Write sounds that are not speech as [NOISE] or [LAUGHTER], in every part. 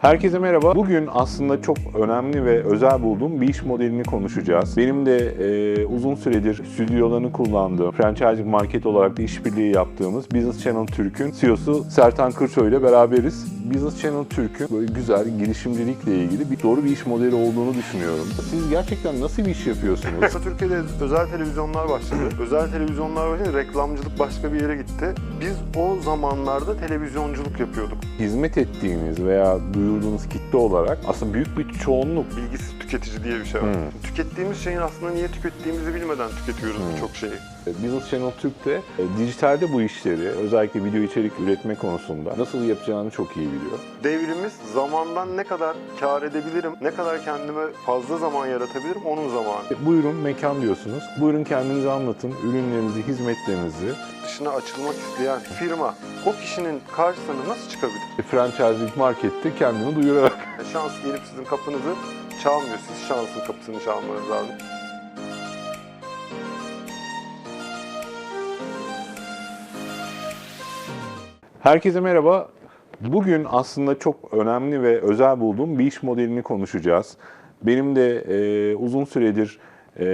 Herkese merhaba. Bugün aslında çok önemli ve özel bulduğum bir iş modelini konuşacağız. Benim de e, uzun süredir stüdyolarını kullandığım, franchising market olarak da işbirliği yaptığımız Business Channel Türk'ün CEO'su Sertan Kırçoy ile beraberiz. Business Channel Türk'ün böyle güzel girişimcilikle ilgili bir doğru bir iş modeli olduğunu düşünüyorum. Siz gerçekten nasıl bir iş yapıyorsunuz? Türkiye'de özel televizyonlar başladı. özel televizyonlar başladı, reklamcılık başka bir yere gitti. Biz o zamanlarda televizyonculuk yapıyorduk. Hizmet ettiğiniz veya duyurduğunuz kitle olarak aslında büyük bir çoğunluk Bilgisiz tüketici diye bir şey var. Hmm. Tükettiğimiz şeyin aslında niye tükettiğimizi bilmeden tüketiyoruz Hmm. birçok şeyi. Business Channel Türk'te e, dijitalde bu işleri özellikle video içerik üretme konusunda nasıl yapacağını çok iyi biliyor. Devrimiz zamandan ne kadar kar edebilirim, ne kadar kendime fazla zaman yaratabilirim onun zamanı. E, Buyurun mekan diyorsunuz. Buyurun kendinizi anlatın. Ürünlerinizi, hizmetlerinizi. Dışına açılmak isteyen firma o kişinin karşısına nasıl çıkabilir? E, Franchising markette kendini duyurarak. Şans gelip sizin kapınızı çalmıyor. Siz şansın kapısını çalmanız lazım. Herkese merhaba. Bugün aslında çok önemli ve özel bulduğum bir iş modelini konuşacağız. Benim de e, uzun süredir e,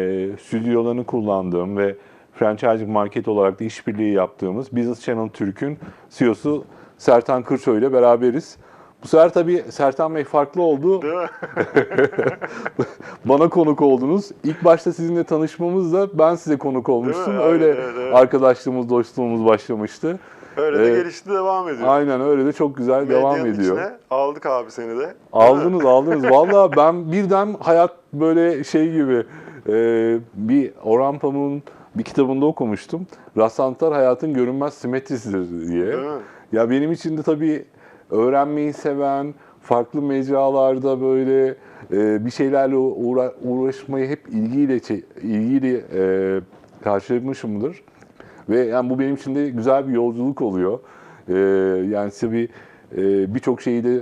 stüdyolarını kullandığım ve franchising market olarak da işbirliği yaptığımız Business Channel Türk'ün CEO'su Sertan Kırçoy ile beraberiz. Bu sefer tabii Sertan Bey farklı oldu. Değil mi? [LAUGHS] Bana konuk oldunuz. İlk başta sizinle tanışmamızda ben size konuk olmuştum. Öyle evet, evet. arkadaşlığımız, dostluğumuz başlamıştı. Öyle de Evet. gelişti devam ediyor. Aynen öyle de çok güzel devam Medyanın ediyor. içine aldık abi seni de. Aldınız aldınız. Vallahi ben birden hayat böyle şey gibi e, bir Orhan Pamuk'un bir kitabında okumuştum. Rastlantılar hayatın görünmez simetrisidir diye. Ya benim için de tabii öğrenmeyi seven, farklı mecralarda böyle e, bir şeylerle uğra- uğraşmayı hep ilgiyle ilgiyle e, karşılamışımdır. Ve yani bu benim için de güzel bir yolculuk oluyor. E, yani tabii e, birçok şeyi de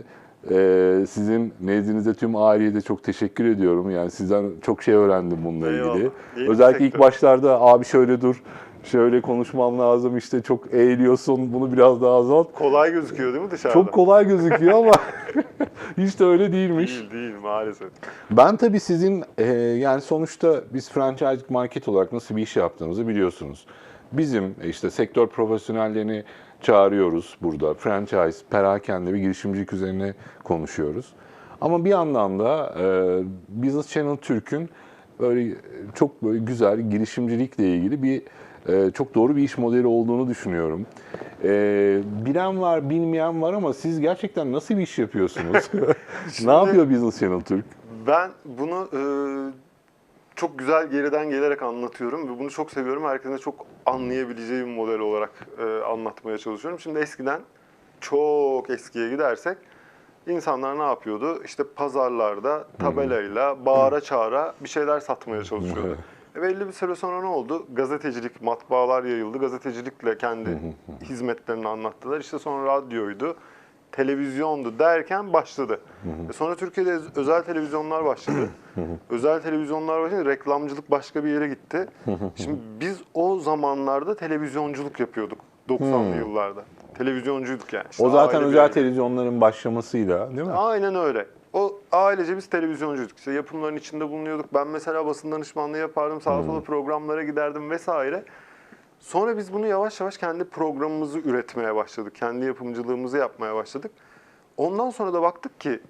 e, sizin nezdinizde tüm aileye de çok teşekkür ediyorum. Yani sizden çok şey öğrendim bununla Eyvallah. ilgili. Bir Özellikle ilk başlarda abi şöyle dur, şöyle konuşmam lazım işte çok eğiliyorsun bunu biraz daha azalt. Kolay gözüküyor değil mi dışarıda? Çok kolay gözüküyor ama [LAUGHS] hiç de öyle değilmiş. Değil değil maalesef. Ben tabii sizin e, yani sonuçta biz franchise market olarak nasıl bir iş yaptığımızı biliyorsunuz. Bizim e, işte sektör profesyonellerini çağırıyoruz burada. Franchise, perakende ve girişimcilik üzerine konuşuyoruz. Ama bir yandan da e, Business Channel Türk'ün böyle çok böyle güzel girişimcilikle ilgili bir e, çok doğru bir iş modeli olduğunu düşünüyorum. E, bilen var, bilmeyen var ama siz gerçekten nasıl bir iş yapıyorsunuz? [LAUGHS] ne yapıyor Business Channel Türk? Ben bunu e, çok güzel geriden gelerek anlatıyorum ve bunu çok seviyorum. Herkesin de çok anlayabileceği bir model olarak e, anlatmaya çalışıyorum. Şimdi eskiden çok eskiye gidersek insanlar ne yapıyordu? İşte pazarlarda tabelayla, bağıra çağıra bir şeyler satmaya çalışıyordu. E belli bir süre sonra ne oldu? Gazetecilik, matbaalar yayıldı. Gazetecilikle kendi hizmetlerini anlattılar. İşte sonra radyoydu, televizyondu derken başladı. E sonra Türkiye'de özel televizyonlar başladı. özel televizyonlar başladı, reklamcılık başka bir yere gitti. Şimdi biz o zamanlarda televizyonculuk yapıyorduk 90'lı yıllarda. Televizyoncuyduk yani. İşte O zaten özel televizyonların başlamasıyla değil mi? Aynen öyle. Ailece biz televizyoncuyduk. İşte yapımların içinde bulunuyorduk. Ben mesela basın danışmanlığı yapardım. Sağa sola programlara giderdim vesaire. Sonra biz bunu yavaş yavaş kendi programımızı üretmeye başladık. Kendi yapımcılığımızı yapmaya başladık. Ondan sonra da baktık ki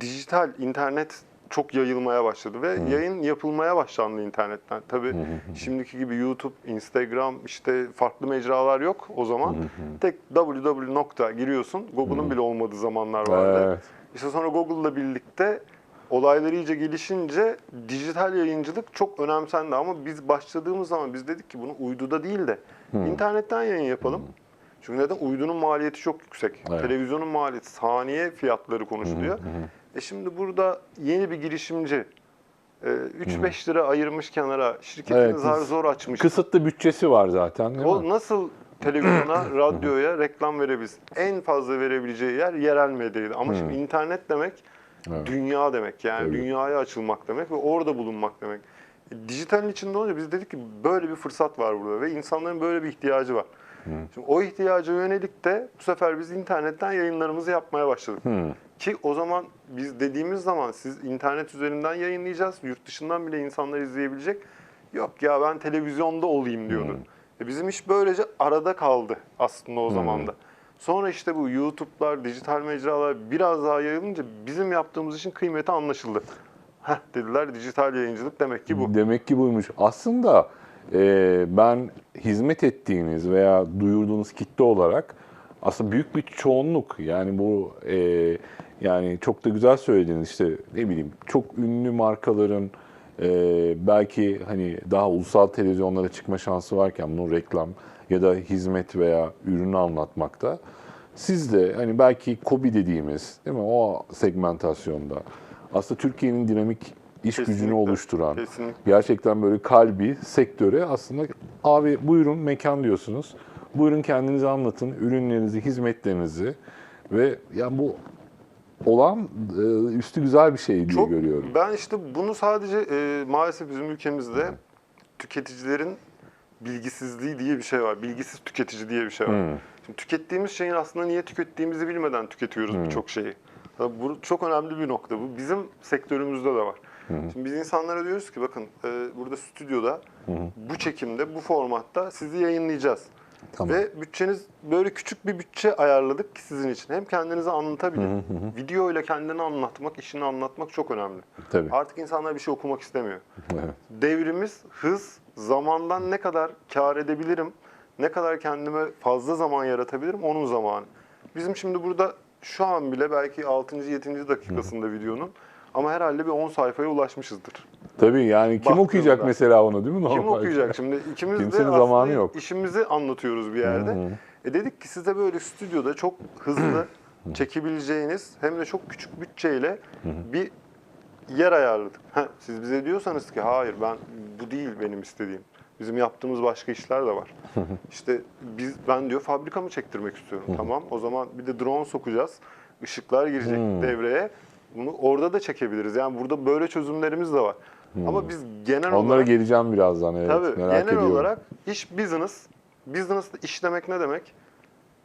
dijital, internet çok yayılmaya başladı ve yayın yapılmaya başlandı internetten. Tabii şimdiki gibi YouTube, Instagram, işte farklı mecralar yok o zaman. Tek www nokta giriyorsun. Google'ın bile olmadığı zamanlar vardı. Evet. İşte sonra Google'la birlikte olaylar iyice gelişince dijital yayıncılık çok önemsendi ama biz başladığımız zaman biz dedik ki bunu uyduda değil de internetten yayın yapalım. Çünkü neden? Uydunun maliyeti çok yüksek. Evet. Televizyonun maliyeti saniye fiyatları konuşuluyor. E şimdi burada yeni bir girişimci e, 3-5 lira ayırmış kenara, şirketini Evet, zar zor açmış. Kısıtlı bütçesi var zaten değil O mi? nasıl televizyona, radyoya reklam verebilsin? En fazla verebileceği yer yerel medyaydı. Ama şimdi internet demek Evet. dünya demek. Yani Tabii. dünyaya açılmak demek ve orada bulunmak demek. E, dijitalin içinde olunca biz dedik ki böyle bir fırsat var burada ve insanların böyle bir ihtiyacı var. Şimdi o ihtiyaca yönelik de bu sefer biz internetten yayınlarımızı yapmaya başladık. Hmm. Ki o zaman biz dediğimiz zaman siz internet üzerinden yayınlayacağız. Yurt dışından bile insanlar izleyebilecek. Yok ya ben televizyonda olayım diyordu. E bizim iş böylece arada kaldı aslında o zaman da. Sonra işte bu YouTube'lar, dijital mecralar biraz daha yayılınca bizim yaptığımız işin kıymeti anlaşıldı. Heh dediler dijital yayıncılık demek ki bu. Demek ki buymuş. Aslında e, ben hizmet ettiğiniz veya duyurduğunuz kitle olarak aslında büyük bir çoğunluk yani bu e, yani çok da güzel söylediniz işte ne bileyim çok ünlü markaların e, belki hani daha ulusal televizyonlara çıkma şansı varken bunun reklam ya da hizmet veya ürünü anlatmakta. Siz de hani belki KOBİ dediğimiz değil mi o segmentasyonda aslında Türkiye'nin dinamik iş gücünü Kesinlikle. oluşturan Kesinlikle. gerçekten böyle kalbi sektöre aslında abi buyurun mekan diyorsunuz. Buyurun kendinizi anlatın, ürünlerinizi, hizmetlerinizi ve yani bu olan e, üstü güzel bir şey diye Çok, görüyorum. Ben işte bunu sadece e, maalesef bizim ülkemizde tüketicilerin bilgisizliği diye bir şey var. Bilgisiz tüketici diye bir şey var. Hmm. Şimdi tükettiğimiz şeyin aslında niye tükettiğimizi bilmeden tüketiyoruz birçok şeyi. Bu çok önemli bir nokta bu. Bizim sektörümüzde de var. Şimdi biz insanlara diyoruz ki bakın e, burada stüdyoda bu çekimde bu formatta sizi yayınlayacağız. Tamam. Ve bütçeniz böyle küçük bir bütçe ayarladık ki sizin için. Hem kendinizi anlatabilin. Video ile kendini anlatmak, işini anlatmak çok önemli. Tabii. Artık insanlar bir şey okumak istemiyor. [LAUGHS] Evet. Devrimiz hız, zamandan ne kadar kar edebilirim, ne kadar kendime fazla zaman yaratabilirim onun zamanı. Bizim şimdi burada şu an bile belki 6. 7. dakikasında videonun ama herhalde bir 10 sayfaya ulaşmışızdır. Tabii yani kim okuyacak mesela onu değil mi? Kim Normal. okuyacak şimdi? İkimiz de Kimsenin aslında zamanı yok. işimizi anlatıyoruz bir yerde. E dedik ki size böyle stüdyoda çok hızlı çekebileceğiniz hem de çok küçük bütçeyle bir yer ayarladık. Ha, siz bize diyorsanız ki hayır ben bu değil benim istediğim. Bizim yaptığımız başka işler de var. işte biz ben diyor fabrikamı çektirmek istiyorum. tamam o zaman bir de drone sokacağız. Işıklar girecek devreye. Bunu orada da çekebiliriz. Yani burada böyle çözümlerimiz de var. Ama biz genel Onlara olarak geleceğim birazdan evet. Tabii Merak genel ediyorum. olarak iş business. Business iş demek ne demek?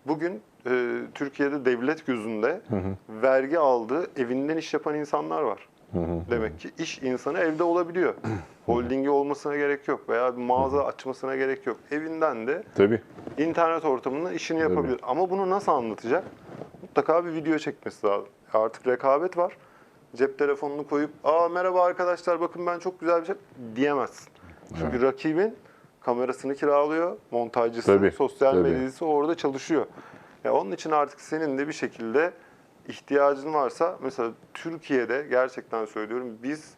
Bugün e, Türkiye'de devlet gözünde vergi aldığı evinden iş yapan insanlar var. Demek ki iş insanı evde olabiliyor. Holdingi olmasına gerek yok veya bir mağaza açmasına gerek yok. Evinden de Tabii. internet ortamında işini yapabilir. Ama bunu nasıl anlatacak? Mutlaka bir video çekmesi lazım. Artık rekabet var. Cep telefonunu koyup aa merhaba arkadaşlar bakın ben çok güzel bir şey diyemezsin. Çünkü rakibin kamerasını kiralıyor, montajcısı, Tabii, sosyal tabii. medyası orada çalışıyor. Ya onun için artık senin de bir şekilde ihtiyacın varsa mesela Türkiye'de gerçekten söylüyorum biz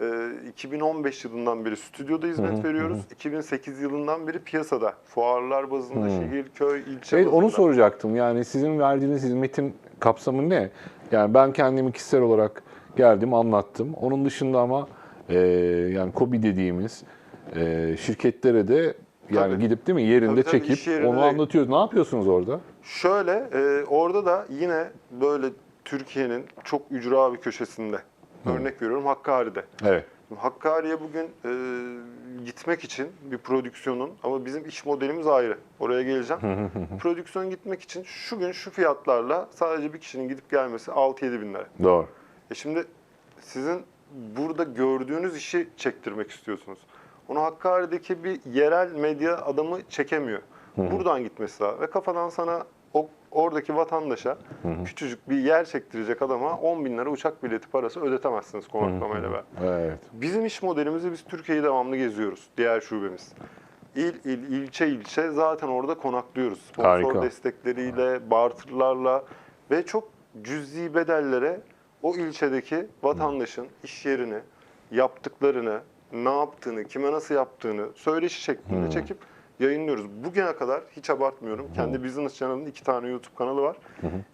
e, 2015 yılından beri stüdyoda hizmet veriyoruz. 2008 yılından beri piyasada fuarlar bazında şehir, köy, ilçe Evet, onu bazında. soracaktım. Yani sizin verdiğiniz hizmetin kapsamı ne? Yani ben kendimi kişisel olarak geldim, anlattım. Onun dışında ama e, yani KOBİ dediğimiz e, şirketlere de yani Tabii. gidip değil mi yerinde Tabii, tabii, çekip yerinde onu anlatıyoruz. Ne yapıyorsunuz orada? Şöyle, e, orada da yine böyle Türkiye'nin çok ücra bir köşesinde. Örnek veriyorum Hakkari'de. Evet. Hakkari'ye bugün e, gitmek için bir prodüksiyonun ama bizim iş modelimiz ayrı. Oraya geleceğim. [LAUGHS] Prodüksiyon gitmek için şu gün şu fiyatlarla sadece bir kişinin gidip gelmesi 6-7 bin lira. Doğru. E şimdi sizin burada gördüğünüz işi çektirmek istiyorsunuz. Onu Hakkari'deki bir yerel medya adamı çekemiyor. Buradan gitmesi lazım. Ve kafadan sana o oradaki vatandaşa küçücük bir yer çektirecek adama 10 bin lira uçak bileti parası ödetemezsiniz konaklamayla beraber. Evet. Bizim iş modelimizi biz Türkiye'yi devamlı geziyoruz. Diğer şubemiz. İl, il, ilçe ilçe zaten orada konaklıyoruz. Sponsor Harika. destekleriyle, barterlarla ve çok cüzi bedellere o ilçedeki vatandaşın iş yerini, yaptıklarını, ne yaptığını, kime nasıl yaptığını söyleşi şeklinde çekip yayınlıyoruz. Bugüne kadar hiç abartmıyorum. Kendi Business Channel'ın iki tane YouTube kanalı var.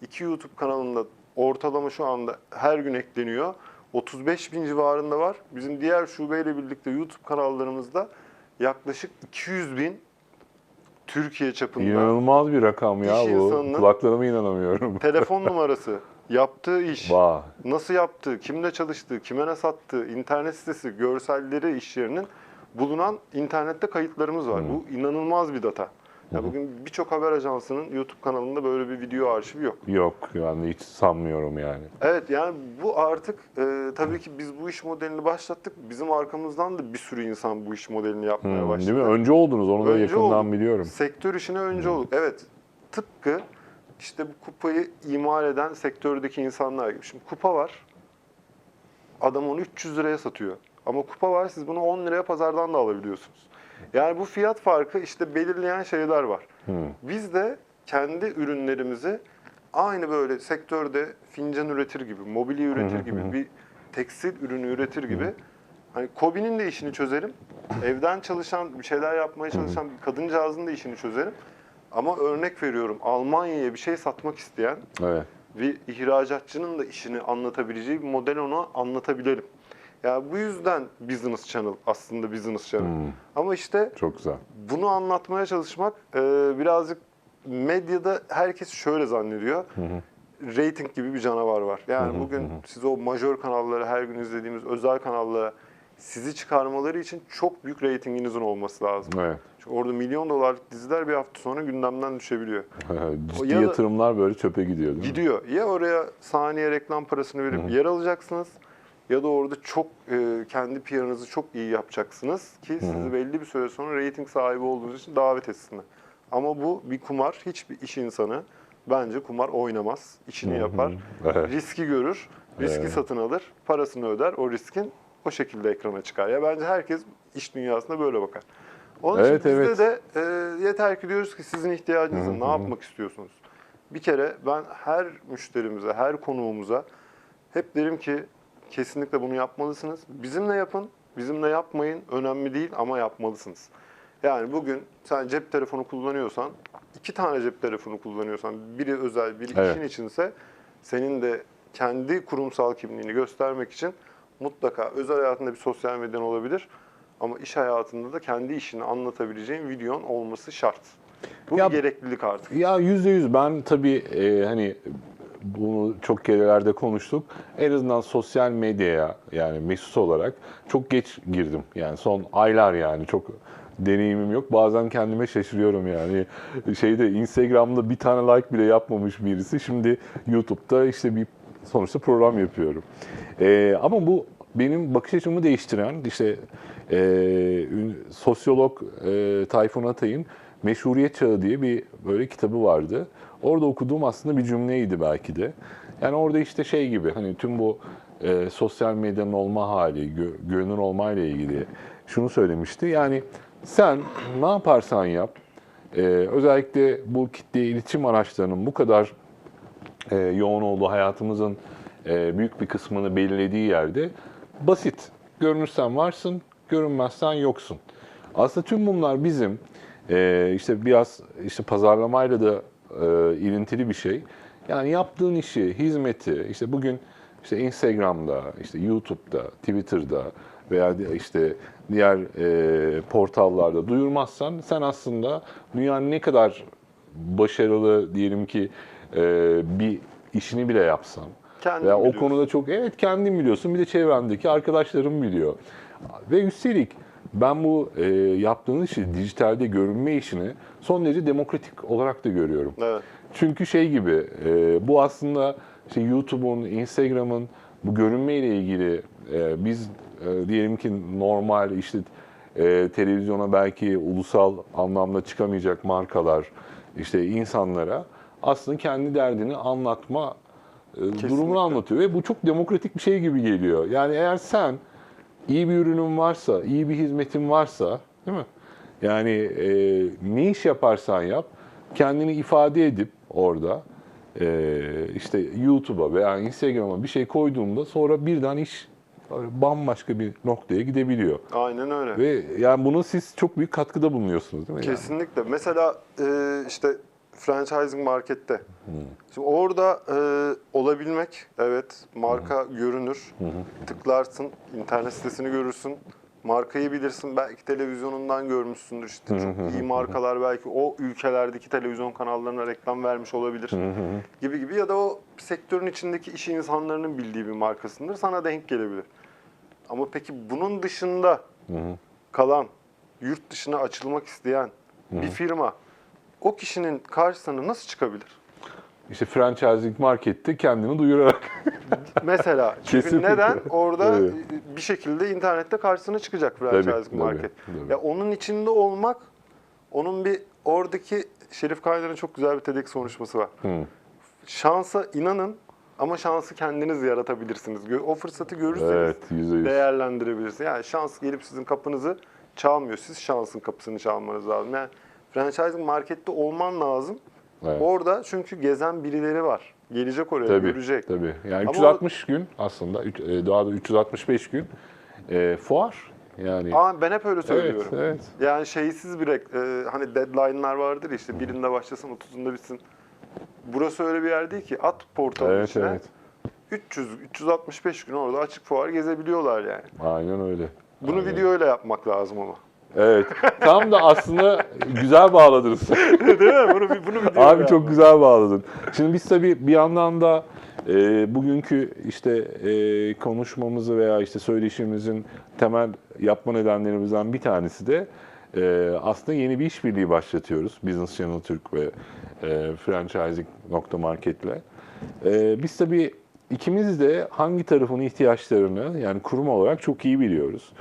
İki YouTube kanalında ortalama şu anda her gün ekleniyor. 35 bin civarında var. Bizim diğer şubeyle birlikte YouTube kanallarımızda yaklaşık 200 bin Türkiye çapında İnanılmaz bir rakam ya bu. Kulaklarıma inanamıyorum. telefon [LAUGHS] numarası, yaptığı iş, Vay. nasıl yaptığı, kimle çalıştığı, kime ne sattığı, internet sitesi, görselleri iş yerinin bulunan internette kayıtlarımız var. Bu inanılmaz bir data. Ya bugün birçok haber ajansının YouTube kanalında böyle bir video arşivi yok. Yok yani hiç sanmıyorum yani. Evet yani bu artık e, tabii ki biz bu iş modelini başlattık. Bizim arkamızdan da bir sürü insan bu iş modelini yapmaya Hmm, başladı. değil mi? Önce oldunuz onu da Önce yakından olduk. biliyorum. Sektör işine önce olduk. Evet. Tıpkı işte bu kupayı imal eden sektördeki insanlar gibi. Şimdi kupa var. Adam onu 300 liraya satıyor. Ama kupa var siz bunu 10 liraya pazardan da alabiliyorsunuz. Yani bu fiyat farkı işte belirleyen şeyler var. Hmm. Biz de kendi ürünlerimizi aynı böyle sektörde fincan üretir gibi, mobilya üretir gibi, bir tekstil ürünü üretir gibi hani Kobi'nin de işini çözerim. Evden çalışan, bir şeyler yapmaya çalışan bir kadıncağızın da işini çözerim. Ama örnek veriyorum Almanya'ya bir şey satmak isteyen Evet. bir ihracatçının da işini anlatabileceği bir model ona anlatabilirim. Ya bu yüzden business channel aslında business channel. Hmm, Ama işte çok güzel. bunu anlatmaya çalışmak e, birazcık medyada herkes şöyle zannediyor. Rating gibi bir canavar var. Yani bugün siz o majör kanalları her gün izlediğimiz özel kanallara sizi çıkarmaları için çok büyük ratinginizin olması lazım. Evet. Çünkü orada milyon dolarlık diziler bir hafta sonra gündemden düşebiliyor. [LAUGHS] Ciddi ya da- yatırımlar böyle çöpe gidiyor değil mi? Gidiyor. Ya oraya saniye reklam parasını verip yer alacaksınız ya da orada çok e, kendi PR'ınızı çok iyi yapacaksınız ki sizi belli bir süre sonra rating sahibi olduğunuz için davet etsinler. Ama bu bir kumar. Hiçbir iş insanı bence kumar oynamaz. işini yapar. Evet. Riski görür. Riski Evet. satın alır. Parasını öder. O riskin o şekilde ekrana çıkar. Ya bence herkes iş dünyasında böyle bakar. Onun Evet, için bizde evet. de e, yeter ki diyoruz ki sizin ihtiyacınız ne? Ne yapmak istiyorsunuz? Bir kere ben her müşterimize, her konuğumuza hep derim ki kesinlikle bunu yapmalısınız. Bizimle yapın, bizimle yapmayın. Önemli değil ama yapmalısınız. Yani bugün sen cep telefonu kullanıyorsan, iki tane cep telefonu kullanıyorsan, biri özel, biri Evet. işin içinse senin de kendi kurumsal kimliğini göstermek için mutlaka özel hayatında bir sosyal medyan olabilir. Ama iş hayatında da kendi işini anlatabileceğin videon olması şart. Bu Ya- bir gereklilik artık. Ya yüzde yüz ben tabii e, hani bunu çok kerelerde konuştuk. En azından sosyal medyaya yani Mesut olarak çok geç girdim. Yani son aylar yani çok deneyimim yok. Bazen kendime şaşırıyorum yani. Şeyde Instagram'da bir tane like bile yapmamış birisi. Şimdi YouTube'da işte bir sonuçta program yapıyorum. E, ama bu benim bakış açımı değiştiren işte e, sosyolog e, Tayfun Atay'ın Meşhuriyet Çağı diye bir böyle kitabı vardı. Orada okuduğum aslında bir cümleydi belki de. Yani orada işte şey gibi hani tüm bu e, sosyal medyanın olma hali, gö- görünür olma ile ilgili şunu söylemişti. Yani sen ne yaparsan yap, e, özellikle bu kitle iletişim araçlarının bu kadar e, yoğun olduğu hayatımızın e, büyük bir kısmını belirlediği yerde basit. Görünürsen varsın, görünmezsen yoksun. Aslında tüm bunlar bizim e, işte biraz işte pazarlamayla da e, ilintili bir şey. Yani yaptığın işi, hizmeti işte bugün işte Instagram'da, işte YouTube'da, Twitter'da veya işte diğer e, portallarda duyurmazsan sen aslında dünyanın ne kadar başarılı diyelim ki e, bir işini bile yapsan Kendin veya o biliyorsun. konuda çok evet kendin biliyorsun bir de çevrendeki arkadaşlarım biliyor. Ve üstelik ben bu e, yaptığınız işi dijitalde görünme işini son derece demokratik olarak da görüyorum. Evet. Çünkü şey gibi e, bu aslında işte YouTube'un, Instagram'ın bu görünme ile ilgili e, biz e, diyelim ki normal işte e, televizyona belki ulusal anlamda çıkamayacak markalar işte insanlara aslında kendi derdini anlatma e, durumunu anlatıyor ve bu çok demokratik bir şey gibi geliyor. Yani eğer sen iyi bir ürünün varsa, iyi bir hizmetin varsa, değil mi? Yani e, ne iş yaparsan yap, kendini ifade edip orada e, işte YouTube'a veya Instagram'a bir şey koyduğunda sonra birden iş bambaşka bir noktaya gidebiliyor. Aynen öyle. Ve yani bunu siz çok büyük katkıda bulunuyorsunuz değil mi? yani? Kesinlikle. Mesela e, işte franchising markette. Şimdi orada e, olabilmek, evet marka görünür. Tıklarsın, internet sitesini görürsün. Markayı bilirsin. Belki televizyonundan görmüşsündür. İşte çok iyi markalar belki o ülkelerdeki televizyon kanallarına reklam vermiş olabilir. gibi gibi ya da o sektörün içindeki iş insanlarının bildiği bir markasındır. Sana denk gelebilir. Ama peki bunun dışında kalan, yurt dışına açılmak isteyen bir firma o kişinin karşısına nasıl çıkabilir? İşte franchising markette kendini duyurarak. [LAUGHS] Mesela çünkü Kesinlikle. neden? Orada Evet. bir şekilde internette karşısına çıkacak franchising tabii, market. tabii. Ya onun içinde olmak, onun bir oradaki Şerif Kaynar'ın çok güzel bir TEDx konuşması var. Hı. Şansa inanın ama şansı kendiniz yaratabilirsiniz. Gö- O fırsatı görürseniz Evet, yüzde yüz. değerlendirebilirsiniz. Yani şans gelip sizin kapınızı çalmıyor. Siz şansın kapısını çalmanız lazım. Yani franchising markette olman lazım. Evet. Orada çünkü gezen birileri var. Gelecek oraya, Tabii, görecek. tabii. Yani Ama 360 gün aslında, e, daha da 365 gün e, fuar. Yani Ama ben hep öyle evet, söylüyorum. evet. Yani şeysiz bir e, hani deadline'lar vardır işte birinde başlasın 30'unda bitsin. Burası öyle bir yer değil ki. At portalın Evet, içine. evet. 300 365 gün orada açık fuar gezebiliyorlar yani. Aynen öyle. Bunu Aynen. videoyla yapmak lazım ama. Evet. Tam da aslında güzel bağladınız. [LAUGHS] Değil mi? Bunu, bunu videoyla Abi çok yapmak. güzel bağladın. Şimdi biz tabii bir yandan da e, bugünkü işte e, konuşmamızı veya işte söyleşimizin temel yapma nedenlerimizden bir tanesi de e, aslında yeni bir işbirliği başlatıyoruz. Business Channel Türk ve e, Franchising.market'le. E, biz tabii ikimiz de hangi tarafın ihtiyaçlarını yani kurum olarak çok iyi biliyoruz.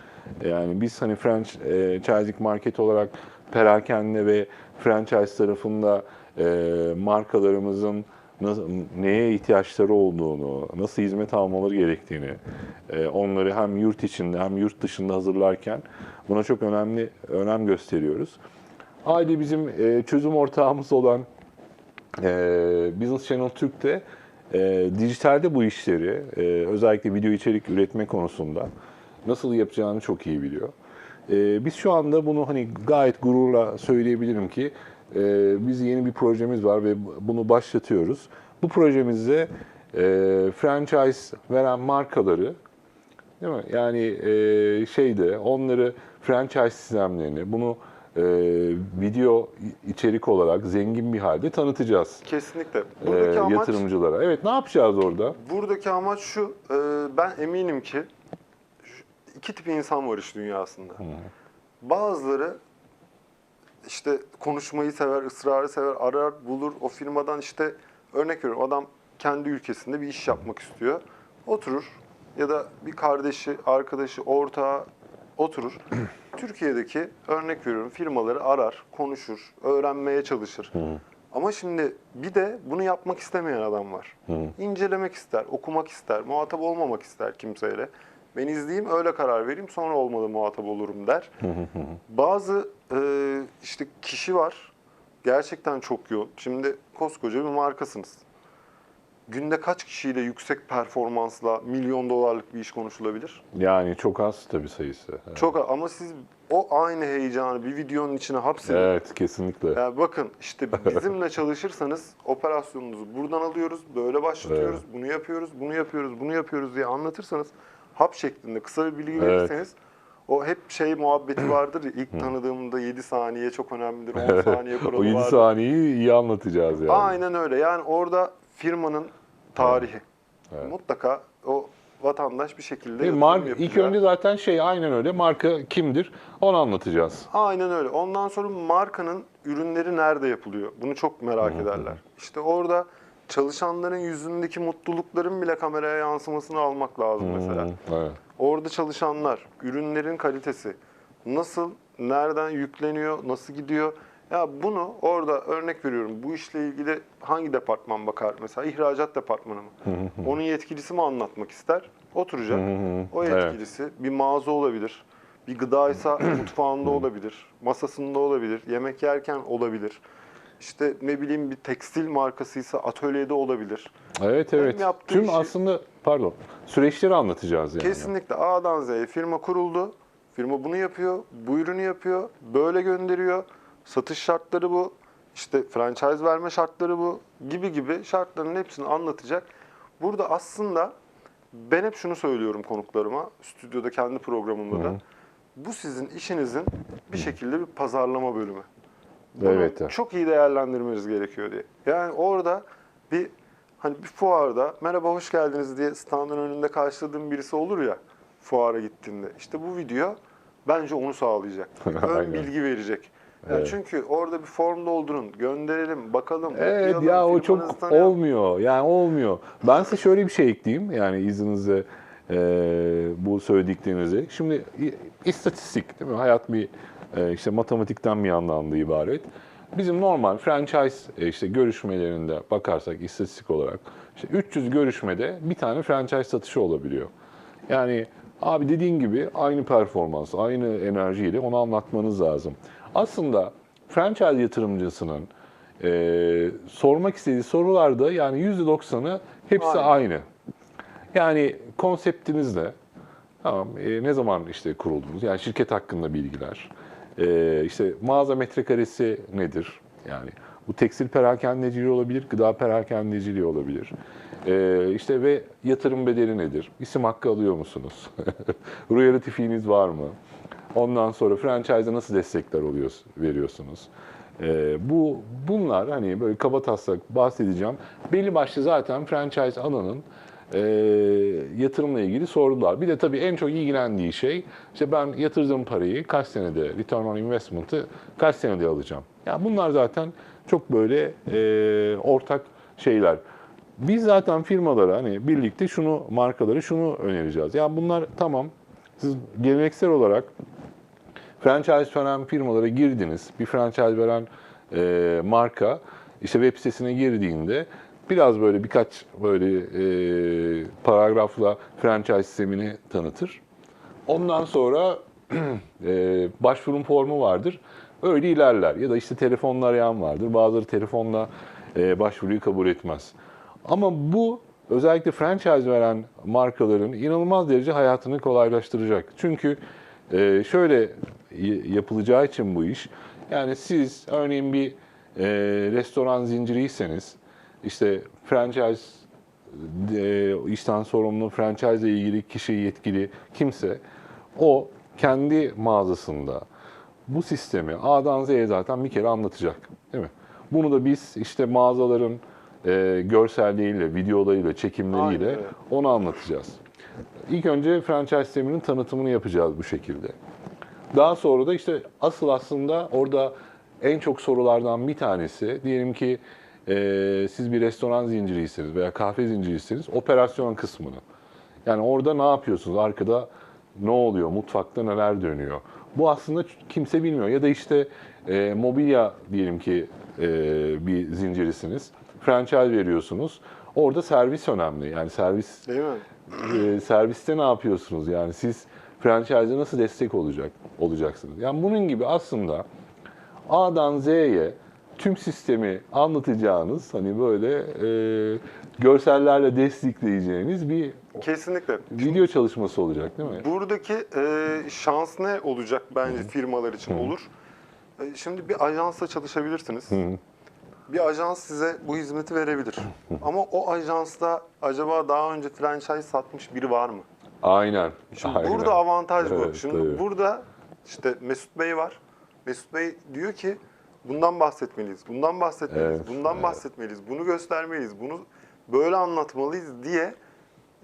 Yani biz hani franchising market olarak perakende ve franchise tarafında e, markalarımızın neye ihtiyaçları olduğunu, nasıl hizmet almaları gerektiğini, e, onları hem yurt içinde hem yurt dışında hazırlarken buna çok önemli önem gösteriyoruz. Haydi bizim e, çözüm ortağımız olan e, Business Channel Türk'te e, dijitalde bu işleri e, özellikle video içerik üretme konusunda nasıl yapacağını çok iyi biliyor. E, biz şu anda bunu hani gayet gururla söyleyebilirim ki e, biz yeni bir projemiz var ve bunu başlatıyoruz. Bu projemizde e, franchise veren markaları Değil mi? Yani e, şeyde onları franchise sistemlerini bunu e, video içerik olarak zengin bir halde tanıtacağız Kesinlikle. e, Buradaki amaç yatırımcılara. Evet ne yapacağız orada? buradaki amaç şu. e, ben eminim ki iki tip insan var iş dünyasında. Bazıları işte konuşmayı sever, ısrarı sever, arar, bulur. O firmadan işte örnek veriyorum adam kendi ülkesinde bir iş yapmak istiyor. Oturur ya da bir kardeşi, arkadaşı, ortağı oturur. [CLEARS THROAT] Türkiye'deki örnek veriyorum firmaları arar, konuşur, öğrenmeye çalışır. Ama şimdi bir de bunu yapmak istemeyen adam var. İncelemek ister, okumak ister, muhatap olmamak ister kimseyle. Ben izleyeyim, öyle karar vereyim, sonra olmadı muhatap olurum der. [LAUGHS] Bazı e, işte kişi var, gerçekten çok yoğun. Şimdi koskoca bir markasınız. Günde kaç kişiyle yüksek performansla milyon dolarlık bir iş konuşulabilir? Yani çok az tabii sayısı. Evet, Çok ama siz o aynı heyecanı bir videonun içine hapsedin. evet kesinlikle. Ya bakın işte bizimle çalışırsanız operasyonunuzu buradan alıyoruz, böyle başlatıyoruz, bunu yapıyoruz, bunu yapıyoruz, bunu yapıyoruz diye anlatırsanız hap şeklinde kısa bir bilgi Evet. verirseniz o hep şey muhabbeti vardır ya ilk tanıdığımda 7 saniye çok önemlidir, 10 saniye kuralı [LAUGHS] o 7 vardır. saniyeyi iyi anlatacağız yani. Aynen öyle. Yani orada firmanın tarihi. Evet. Mutlaka o vatandaş bir şekilde E, yatırım mar- ilk yapacak. önce zaten şey aynen öyle. Marka kimdir? Onu anlatacağız. Aynen öyle. Ondan sonra markanın ürünleri nerede yapılıyor? Bunu çok merak ederler. İşte orada çalışanların yüzündeki mutlulukların bile kameraya yansımasını almak lazım mesela. Hı, Evet. Orada çalışanlar, ürünlerin kalitesi, nasıl, nereden yükleniyor, nasıl gidiyor? Ya bunu orada örnek veriyorum. Bu işle ilgili hangi departman bakar? Mesela ihracat departmanı mı? Onun yetkilisi mi anlatmak ister? Oturacak. O Evet. yetkilisi bir mağaza olabilir. Bir gıdaysa [CLEARS THROAT] mutfağında olabilir. Masasında olabilir. Yemek yerken olabilir. İşte ne bileyim bir tekstil markasıysa atölyede olabilir. Evet evet. Tüm işi- aslında pardon süreçleri anlatacağız yani. Kesinlikle A'dan Z'ye firma kuruldu. Firma bunu yapıyor, bu ürünü yapıyor, böyle gönderiyor. Satış şartları bu, işte franchise verme şartları bu gibi gibi şartların hepsini anlatacak. Burada aslında ben hep şunu söylüyorum konuklarıma, stüdyoda kendi programımda da. Bu sizin işinizin bir şekilde bir pazarlama bölümü. Bunu Evet, evet. çok iyi değerlendirmeniz gerekiyor diye. Yani orada bir hani bir fuarda merhaba hoş geldiniz diye standın önünde karşıladığım birisi olur ya fuara gittiğinde. İşte bu video bence onu sağlayacak. [LAUGHS] Ön bilgi verecek. Yani Evet. Çünkü orada bir form doldurun, gönderelim, bakalım. Evet okuyalım, ya o çok tanıyalım. olmuyor. Yani olmuyor. Ben size şöyle bir şey ekleyeyim. Yani izninizle e, bu söylediklerinizi. Şimdi istatistik değil mi? Hayat bir e, işte matematikten bir anlamda ibaret. Bizim normal franchise e, işte görüşmelerinde bakarsak istatistik olarak işte 300 görüşmede bir tane franchise satışı olabiliyor. Yani abi dediğin gibi aynı performans, aynı enerjiyle onu anlatmanız lazım. Aslında franchise yatırımcısının e, sormak istediği sorularda yani %90'ı hepsi Aynı. aynı. Yani konseptiniz ne? Tamam, e, ne zaman işte kuruldunuz? Yani şirket hakkında bilgiler. E, işte mağaza metrekaresi nedir? Yani bu tekstil perakendeciliği olabilir, gıda perakendeciliği olabilir. E, işte ve yatırım bedeli nedir? İsim hakkı alıyor musunuz? [LAUGHS] Royalty fee'niz var mı? Ondan sonra franchise'a nasıl destekler oluyor, veriyorsunuz? Ee, bu bunlar hani böyle kaba taslak bahsedeceğim. Belli başlı zaten franchise alanın e, yatırımla ilgili sorular. Bir de tabii en çok ilgilendiği şey işte ben yatırdığım parayı kaç senede return on investment'ı kaç senede alacağım. Yani bunlar zaten çok böyle e, ortak şeyler. Biz zaten firmalara hani birlikte şunu markaları şunu önereceğiz. Yani bunlar tamam siz geleneksel olarak franchise veren firmalara girdiniz. Bir franchise veren e, marka işte web sitesine girdiğinde biraz böyle birkaç böyle e, paragrafla franchise sistemini tanıtır. Ondan sonra [CLEARS THROAT] e, başvurum formu vardır. Öyle ilerler. Ya da işte telefonla arayan vardır. Bazıları telefonla e, başvuruyu kabul etmez. Ama bu özellikle franchise veren markaların inanılmaz derece hayatını kolaylaştıracak. Çünkü e, şöyle yapılacağı için bu iş. Yani siz örneğin bir e, restoran zinciriyseniz işte franchise e, işten sorumlu franchise ile ilgili kişi yetkili kimse o kendi mağazasında bu sistemi A'dan Z'ye zaten bir kere anlatacak. Değil mi? Bunu da biz işte mağazaların e, görselleriyle, videolarıyla, çekimleriyle Aynen onu anlatacağız. İlk önce franchise sisteminin tanıtımını yapacağız bu şekilde. Daha sonra da işte asıl aslında orada en çok sorulardan bir tanesi diyelim ki e, siz bir restoran zinciriyseniz veya kahve zinciriyseniz operasyon kısmını. Yani orada ne yapıyorsunuz? Arkada ne oluyor? Mutfakta neler dönüyor? Bu aslında kimse bilmiyor. Ya da işte e, mobilya diyelim ki e, bir zincirisiniz. Franchise veriyorsunuz. Orada servis önemli. Yani servis Değil mi? e, serviste ne yapıyorsunuz? Yani siz franchise'e nasıl destek olacak olacaksınız? Yani bunun gibi aslında A'dan Z'ye tüm sistemi anlatacağınız hani böyle e, görsellerle destekleyeceğiniz bir Kesinlikle. video çalışması olacak değil mi? Buradaki e, şans ne olacak bence firmalar için olur? E, şimdi bir ajansla çalışabilirsiniz. Bir ajans size bu hizmeti verebilir. Ama o ajansta acaba daha önce franchise satmış biri var mı? Aynen. Şimdi aynen. burada avantaj bu. Evet, Şimdi tabii. burada işte Mesut Bey var. Mesut Bey diyor ki bundan bahsetmeliyiz, bundan bahsetmeliyiz, Evet, bundan evet. bahsetmeliyiz, bunu göstermeliyiz, bunu böyle anlatmalıyız diye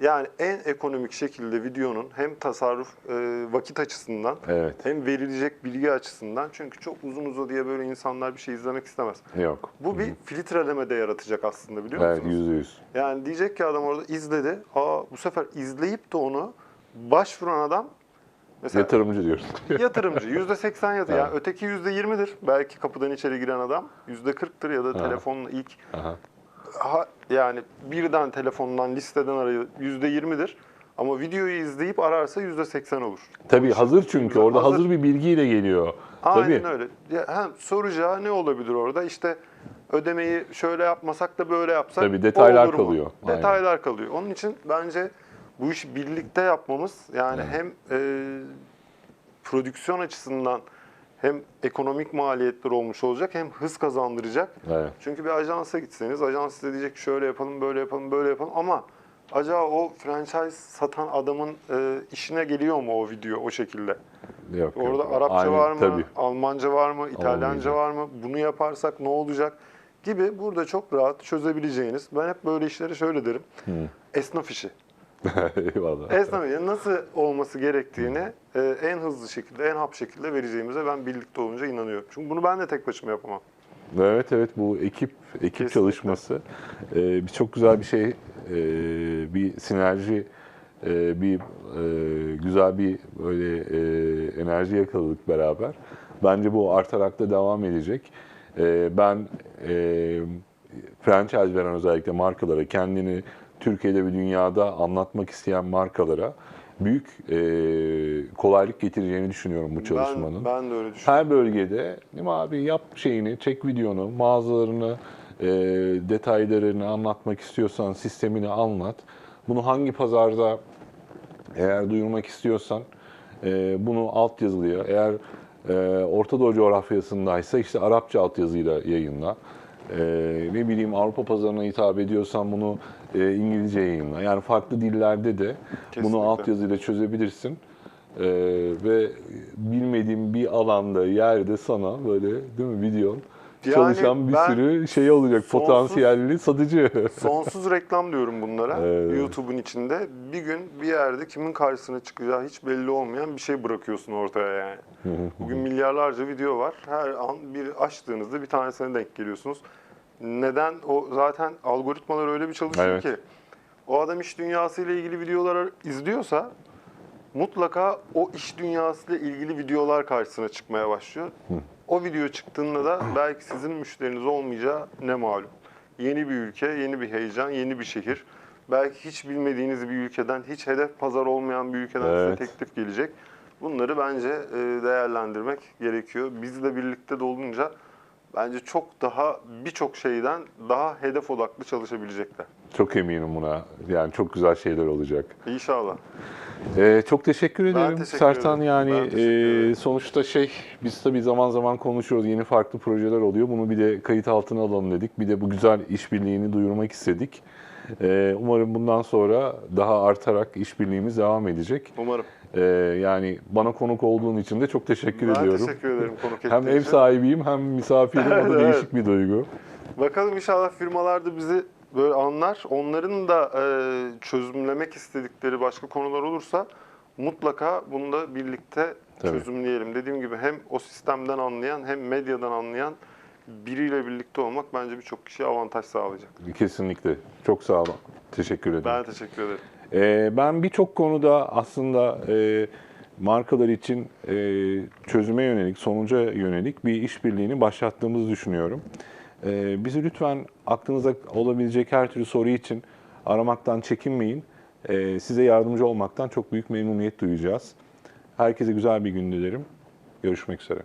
yani en ekonomik şekilde videonun hem tasarruf e, vakit açısından Evet. hem verilecek bilgi açısından çünkü çok uzun uza diye böyle insanlar bir şey izlemek istemez. Yok. Bu bir filtreleme de yaratacak aslında biliyor Evet musunuz? yüzde yüz. Yani diyecek ki adam orada izledi. Aa bu sefer izleyip de onu başvuran adam mesela Yatırımcı diyoruz. [LAUGHS] yatırımcı yüzde seksen yatı. Yani öteki yüzde yirmidir. Belki kapıdan içeri giren adam yüzde kırktır ya da telefonla ilk Aha. ha, yani birden telefondan listeden arıyor yüzde yirmidir. Ama videoyu izleyip ararsa yüzde seksen olur. Tabii hazır çünkü orada hazır, Hazır. bir bilgiyle geliyor. Aynen Tabii. öyle. Ya, hem soracağı ne olabilir orada? İşte ödemeyi şöyle yapmasak da böyle yapsak Tabii, detaylar olur mu? kalıyor. Aynen. Detaylar kalıyor. Onun için bence bu işi birlikte yapmamız yani hem e, prodüksiyon açısından hem ekonomik maliyetler olmuş olacak hem hız kazandıracak. Evet. Çünkü bir ajansa gitseniz ajans size diyecek ki şöyle yapalım, böyle yapalım, böyle yapalım ama acaba o franchise satan adamın e, işine geliyor mu o video o şekilde? Yok, yok. Orada Arapça Aynen, var mı, Tabii. Almanca var mı, İtalyanca Olmayacak. var mı, bunu yaparsak ne olacak gibi burada çok rahat çözebileceğiniz. Ben hep böyle işleri şöyle derim. Esnaf işi. [LAUGHS] Eyvallah. Esnaf nasıl olması gerektiğini e, en hızlı şekilde, en hap şekilde vereceğimize ben birlikte olunca inanıyorum. Çünkü bunu ben de tek başıma yapamam. Evet evet bu ekip ekip Kesinlikle. çalışması e, bir çok güzel bir şey e, bir sinerji e, bir e, güzel bir böyle e, enerji yakaladık beraber. Bence bu artarak da devam edecek. E, ben e, franchise veren özellikle markalara kendini Türkiye'de ve dünyada anlatmak isteyen markalara büyük e, kolaylık getireceğini düşünüyorum bu çalışmanın. Ben, ben de öyle düşünüyorum. Her bölgede değil mi abi yap şeyini, çek videonu, mağazalarını, e, detaylarını anlatmak istiyorsan sistemini anlat. Bunu hangi pazarda eğer duyurmak istiyorsan e, bunu altyazılıya, eğer e, Orta Doğu coğrafyasındaysa işte Arapça altyazıyla yayınla. E, ne bileyim Avrupa pazarına hitap ediyorsan bunu e, İngilizce yayınla. Yani farklı dillerde de Kesinlikle. bunu altyazıyla çözebilirsin. Ee, ve bilmediğim bir alanda, yerde sana böyle değil mi videon Yani çalışan bir sürü şey olacak. sonsuz- Potansiyelli satıcı. [LAUGHS] Sonsuz reklam diyorum bunlara. Evet. YouTube'un içinde bir gün bir yerde kimin karşısına çıkacağı hiç belli olmayan bir şey bırakıyorsun ortaya yani. Bugün milyarlarca video var. Her an bir açtığınızda bir tanesine denk geliyorsunuz. Neden? O zaten algoritmalar öyle bir çalışıyor Evet. ki o adam iş dünyasıyla ilgili videolar izliyorsa mutlaka o iş dünyasıyla ilgili videolar karşısına çıkmaya başlıyor. O video çıktığında da belki sizin müşteriniz olmayacağı ne malum. Yeni bir ülke, yeni bir heyecan, yeni bir şehir. Belki hiç bilmediğiniz bir ülkeden, hiç hedef pazar olmayan bir ülkeden Evet. size teklif gelecek. Bunları bence e, değerlendirmek gerekiyor. Bizle birlikte de olunca bence çok daha birçok şeyden daha hedef odaklı çalışabilecekler. Çok eminim buna. Yani çok güzel şeyler olacak. İnşallah. Ee, çok teşekkür ederim teşekkür Sertan. ederim. Yani e, sonuçta şey biz tabii zaman zaman konuşuyoruz. Yeni farklı projeler oluyor. Bunu bir de kayıt altına alalım dedik. Bir de bu güzel işbirliğini duyurmak istedik. Ee, umarım bundan sonra daha artarak işbirliğimiz devam edecek. Umarım. Ee, yani bana konuk olduğun için de çok teşekkür ben ediyorum. teşekkür ederim konuk Hem ettiğin ev için. sahibiyim hem misafirim. O da [LAUGHS] Evet, değişik bir duygu. Bakalım inşallah firmalar da bizi böyle anlar. Onların da e, çözümlemek istedikleri başka konular olursa mutlaka bunu da birlikte Tabii. çözümleyelim. Dediğim gibi hem o sistemden anlayan hem medyadan anlayan biriyle birlikte olmak bence birçok kişiye avantaj sağlayacak. Kesinlikle. Çok sağ olun. Teşekkür ederim. Ben teşekkür ederim. Ee, ben birçok konuda aslında e, markalar için e, çözüme yönelik, sonuca yönelik bir işbirliğini başlattığımızı düşünüyorum. E, bizi lütfen aklınıza olabilecek her türlü soru için aramaktan çekinmeyin. E, size yardımcı olmaktan çok büyük memnuniyet duyacağız. Herkese güzel bir gün dilerim. Görüşmek üzere.